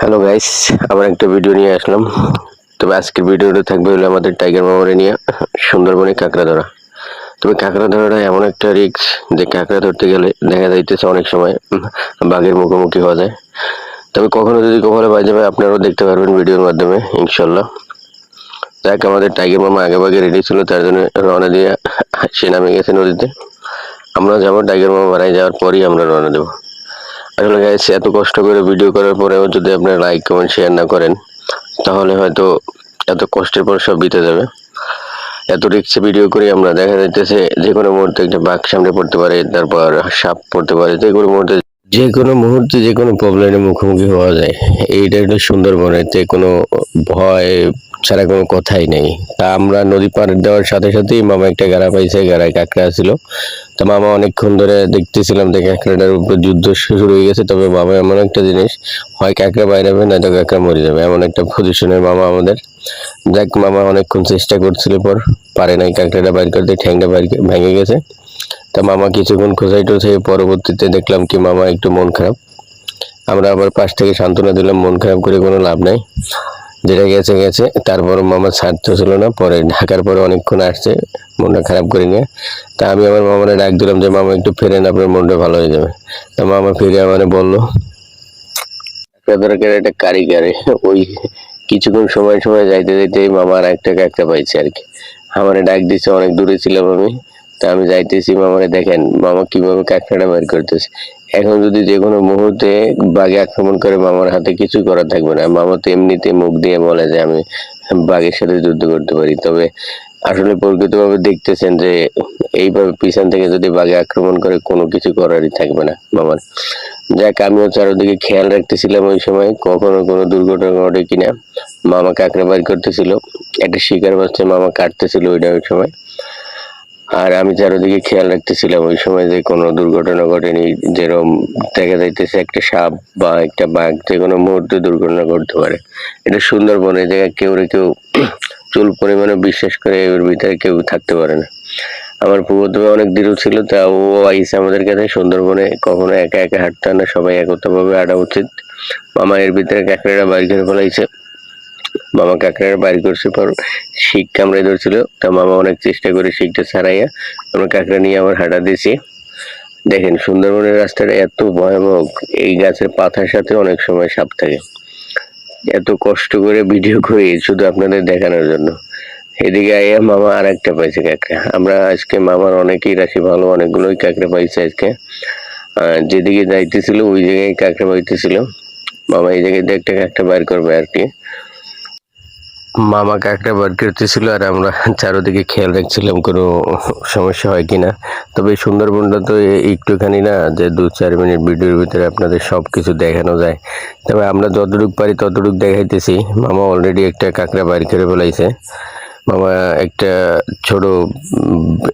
Hello guys আবার একটা video নিয়ে আসলাম। তবে আজকের ভিডিওটা থাকবে হলো আমাদের টাইগার মামারে নিয়ে সুন্দরবনে কাঁকড়া ধরা তবে কাঁকড়া ধরাটা এমন একটা রিস্ক যে কাঁকড়া ধরতে গেলে দেখা যাইতেছে অনেক সময় বাঘের মুখোমুখি হওয়া যায়। তবে কখনো যদি কখনো বাজে ভাই আপনারাও দেখতে পারবেন ভিডিওর মাধ্যমে ইনশাল্লাহ যাক, আমাদের টাইগার মামা আগে ভাগে রেডি ছিল, তার জন্য রওনা দিয়ে সে নামে গেছে নদীতে। আমরা যাব টাইগার মামা বাড়াই যাওয়ার পরই আমরা রওনা দেবো। আসলে গাইস এত কষ্ট করে ভিডিও করার পরেও যদি আপনারা লাইক কমেন্ট শেয়ার না করেন, তাহলে হয়তো এত কষ্টের পর সব বিতে যাবে। এত রিক্সে ভিডিও করে আমরা, দেখা যাইতেছে যে কোনো মুহূর্তে একটা বাঘ সামনে পড়তে পারে, তারপর সাপ পড়তে পারে, যে কোনো মুহূর্তে, যে কোনো মুহূর্তে যে কোনো প্রবলেমের মুখোমুখি হওয়া যায়। এইটা একটা সুন্দরবনেতে কোনো ভয় ছাড়া কোনো কথাই নেই। তা আমরা নদী পার দেওয়ার সাথে সাথেই মামা একটা গাড়া পাইছে, গাড়ায় কাঁকড়া ছিল তা মামা অনেকক্ষণ ধরে দেখতেছিলাম যে কাঁকড়াটার উপর যুদ্ধ শুরু হয়ে গেছে, তবে মামা এমন একটা জিনিস, হয় কাঁকড়া বাইরে যাবে নয়তো কাঁকড়া মরে যাবে, এমন একটা পজিশনের মামা আমাদের। যাক, মামা অনেকক্ষণ চেষ্টা করছিল পর, পারে নাই, কাঁকড়াটা বাইর করতে, ঠ্যাংটা ভেঙে গেছে। তা মামা কিছুক্ষণ খোঁজাই টোঝাই পরবর্তীতে দেখলাম কি মামা একটু মন খারাপ। আমরা আবার পাশ থেকে সান্ত্বনা দিলাম, মন খারাপ করে কোনো লাভ নাই। যেটা গেছে গেছে। তারপর মামা ছাড়তেছিল না, পরে ঢাকার পরে অনেকক্ষণ আসছে, মনটা খারাপ করে নিয়ে। তা আমি আমার মামারে ডাক দিলাম যে, মামা, একটু ফেরেন আপনার মনটা ভালো হয়ে যাবে। তা মামা ফিরে আমারে বলল দরকার, একটা কারিগরে। ওই কিছুক্ষণ সময় সময় যাইতে যাইতে মামার একটা একটা পাইছে আর কি। আমারে ডাক দিছে, অনেক দূরে ছিলাম আমি। তা আমি যাইতেছি, মামারে দেখেন, মামা কীভাবে কাঁকড়াটা বের করতেছে। এখন যদি যে কোনো মুহূর্তে বাঘে আক্রমণ করে, মামার হাতে কিছু করা থাকবে না। মামা তো এমনিতে মুখ দিয়ে বলে যে, আমি বাঘের সাথে যুদ্ধ করতে পারি। তবে আসলে প্রকৃতভাবে দেখতেছেন যে, এইভাবে পিছন থেকে যদি বাঘে আক্রমণ করে, কোনো কিছু করারই থাকবে না মামার। যাক, আমিও চারোদিকে খেয়াল রাখতেছিলাম ওই সময়। কখনো কোনো দুর্ঘটনা ঘটে কিনা, মামা কাঁকড়া করতেছিল। একটা শিকার বাচ্চা মামা কাটতেছিল ওইটা ওই সময়। আর আমি চারোদিকে খেয়াল রাখতেছিলাম, ওই সময় যে কোনো দুর্ঘটনা ঘটেনি যেরকম দেখা যাইতেছে একটা সাপ বা একটা বাঘ, যে কোনো মুহূর্তে দুর্ঘটনা ঘটতে পারে। এটা সুন্দরবন জায়গায় কেউ কেউ চুল পরিমাণে বিশ্বাস করে এর ভিতরে কেউ থাকতে পারে না। আমার পূর্বতমে অনেক দৃঢ় ছিল, তা ও আইসে আমাদের কাছে সুন্দরবনে কখনো একা একা হাঁটতে না, সবাই একত্রভাবে হাঁটা উচিত। মামা এর ভিতরে কাঁকড়াটা বাইর করে ফেলাইছে। মামা কাঁকড়াটা বাইর করছে পর শিখ কামড়ে ধরছিল। তা মামা অনেক চেষ্টা করে শিখটা ছাড়াইয়া আমরা কাঁকড়া নিয়ে আবার হাঁটা দিয়েছি দেখেন, সুন্দরবনের রাস্তাটা এত ভয়াবহ, এই গাছের পাতার সাথে অনেক সময় সাপ থাকে। এত কষ্ট করে ভিডিও করি শুধু আপনাদের দেখানোর জন্য। এদিকে আইয়া মামা আর একটা পাইছে কাঁকড়া। আমরা আজকে মামার অনেকেই রাশি ভালো, অনেকগুলোই কাঁকড়া পাইছে আজকে। যেদিকে যাইতেছিল, ওই জায়গায় কাঁকড়া পাইতেছিল। মামা এই জায়গায় একটা কাঁকড়া বাইর করবে আর কি। মামা কাঁকড়া বার করতেছিল আর আমরা চারোদিকে খেয়াল রাখছিলাম কোনো সমস্যা হয় কি না তবে সুন্দরবনটা তো একটুখানি না যে দু চার মিনিট ভিডিওর ভিতরে আপনাদের সব কিছু দেখানো যায়। তবে আমরা যতটুকু পারি ততটুকু দেখাইতেছি। মামা অলরেডি একটা কাঁকড়া বাইর করে ফেলাইছে। মামা একটা ছোট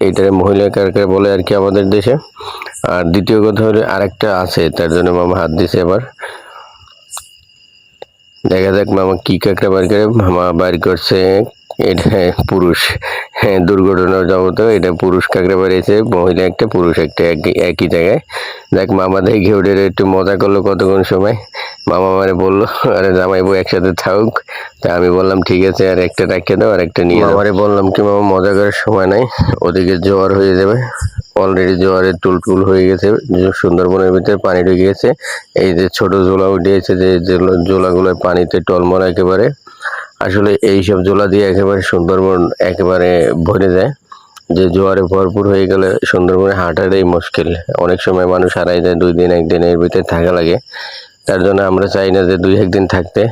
এটারে মহিলা কাঁকড়া বলে আর কি আমাদের দেশে। আর দ্বিতীয় কথা হলো আরেকটা আছে, তার জন্য মামা হাত দিছে এবার দেখা যাক মামা কি কাঁকড়া বার করে। মামা বার করছে, এটা পুরুষ। হ্যাঁ দুর্ঘটনার জগতে এটা পুরুষ কাঁকড়া বাড়িয়েছে, মহিলা একটা, পুরুষ একটা, একই জায়গায়। দেখ, মামা দেখে ওটা একটু মজা করল কতক্ষণ সময়। মামা মানে বলল, আরে জামাইবু একসাথে থাকুক। তা আমি বললাম, ঠিক আছে, আর একটা রাখে দাও, আর একটা নিয়ে আমারে বললাম কি, মামা, মজা করার সময় নাই, ওদিকে জ্বর হয়ে যাবে। অলরেডি জোয়ারে টুল টুল হয়ে গেছে সুন্দরবনের ভিতরে পানি ঢুকে গেছে এই যে ছোট জোলা উঠিয়েছে যে জোলা- জোলাগুলো পানিতে টলমল একেবারে। আসলে এই সব জোলা দিয়ে একেবারে সুন্দরবন একেবারে ভরে যায়। যে জোয়ারে ভরপুর হয়ে গেলে সুন্দরবনে হাঁটাটাই মুশকিল। অনেক সময় মানুষ হারাই যায়, দুই দিন, একদিন এর ভিতরে থাকা লাগে। তার জন্য আমরা চাই না যে দুই, একদিন থাকতে।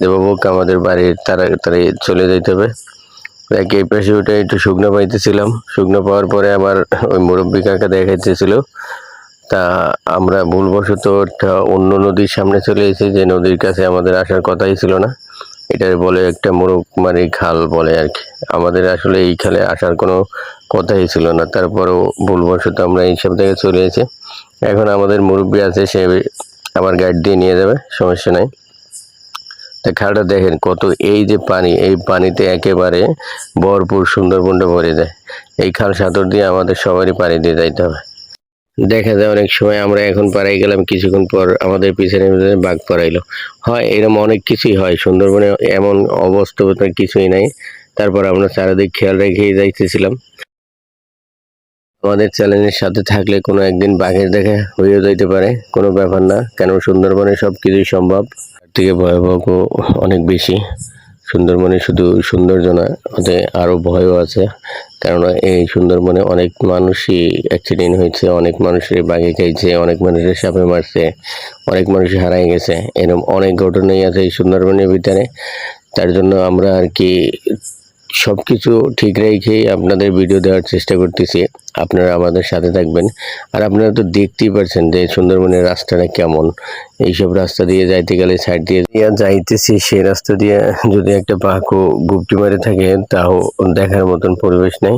দেবভোগ আমাদের বাড়ির তাড়াতাড়ি চলে যেতে হবে। দেখ এই পাশে একটু শুকনো পাইতেছিলাম। শুকনো পাওয়ার পরে আবার ওই মুরব্বী কাকা দেখাইতেছিল। তা আমরা ভুলবশত অন্য নদীর সামনে চলে এসেছি, যে নদীর কাছে আমাদের আসার কথাই ছিল না। এটার বলে একটা মোরগমারি খাল বলে আর কি। আমাদের আসলে এই খালে আসার কোনো কথাই ছিল না। তারপরেও ভুলবশত আমরা এইসব থেকে চলে এসেছি। এখন আমাদের মুরব্বী আছে, সে আমার গাইড দিয়ে নিয়ে যাবে, সমস্যা নাই। খালটা দেখেন কত, এই যে পানি, এই পানিতে একেবারে ভরপুর সুন্দরবনটা ভরে যায় এই খাল সাঁতর দিয়ে আমাদের সবারই পানি দিয়ে যাইতে হবে। দেখা যায় অনেক সময় আমরা এখন পাড়াই গেলাম, কিছুক্ষণ পর আমাদের পিছনে পিছনে বাঘ পড়াইলো। হয় এরকম অনেক কিছুই হয়, সুন্দরবনে এমন অবস্থা কিছুই নাই। তারপর আমরা চারিদিক খেয়াল রেখেই যাইতেছিলাম। আমাদের চ্যালেঞ্জের সাথে থাকলে কোনো একদিন বাঘের দেখা হয়েও যাইতে পারে, কোনো ব্যাপার না। কেন সুন্দরবনে সব কিছুই সম্ভব। থেকে ভয়াবহ অনেক বেশি। সুন্দরবনে শুধু সৌন্দর্য না ওতে আরও ভয়ও আছে। কেননা এই সুন্দরবনে অনেক মানুষই অ্যাক্সিডেন্ট হয়েছে, অনেক মানুষের বাঘে খাইছে, অনেক মানুষের সাপে মারছে, অনেক মানুষ হারাই গেছে। এরকম অনেক ঘটনাই আছে এই সুন্দরবনের ভিতরে। তার জন্য আমরা আর কি সব কিছু ঠিক রেখেই আপনাদের ভিডিও দেওয়ার চেষ্টা করতেছি। আপনারা আমাদের সাথে থাকবেন। আর আপনারা তো দেখতেই পারছেন যে সুন্দরবনের রাস্তাটা কেমন। এইসব রাস্তা দিয়ে যাইতে গেলে সাইড দিয়ে যাইতেছি, সেই রাস্তা দিয়ে যদি একটা বাঁকও গুপটি মারে থাকে, তাও দেখার মতন পরিবেশ নেই।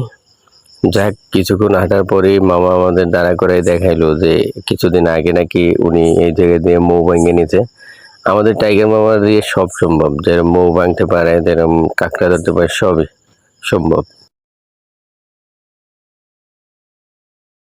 যাক, কিছুক্ষণ হাঁটার পরেই মামা আমাদের দাঁড়া করে দেখাইলো যে কিছুদিন আগে নাকি উনি এই জায়গা দিয়ে মৌ ভেঙে নিতে আমাদের টাইগার মামা দিয়ে সব সম্ভব। যেরকম মৌ ভাঙতে পারে যেরকম কাঁকড়া ধরতে পারে, সবই সম্ভব।